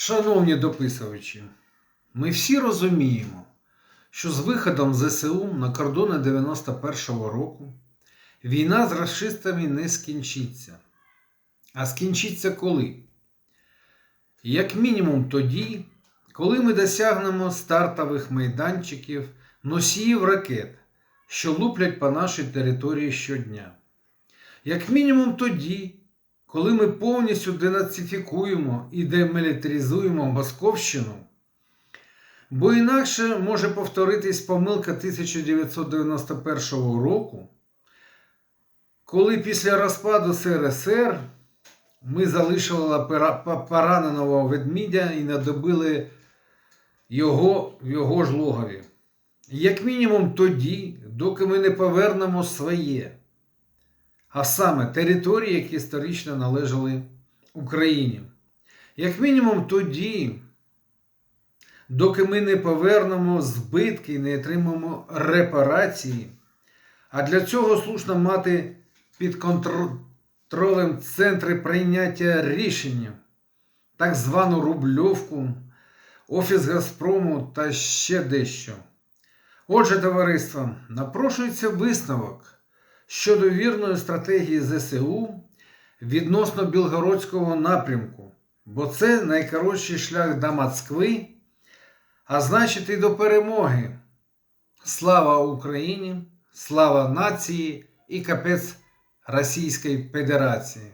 Шановні дописувачі, ми всі розуміємо, що з виходом ЗСУ на кордони 91-го року війна з расистами не скінчиться. А скінчиться коли? Як мінімум тоді, коли ми досягнемо стартових майданчиків носіїв ракет, що луплять по нашій території щодня. Як мінімум тоді, коли ми повністю денацифікуємо і демілітаризуємо Московщину, бо інакше може повторитись помилка 1991 року, коли після розпаду СРСР ми залишили пораненого ведмідя і надобили його в його ж логові. Як мінімум тоді, доки ми не повернемо своє а саме території, які історично належали Україні. Як мінімум тоді, доки ми не повернемо збитки і не отримаємо репарації, а для цього слушно мати під контролем центри прийняття рішення, так звану Рубльовку, Офіс Газпрому та ще дещо. Отже, товариство, напрошується висновок щодо вірної стратегії ЗСУ відносно Білгородського напрямку, бо це найкоротший шлях до Москви, а значить і до перемоги. Слава Україні, слава нації і капець Російської Федерації.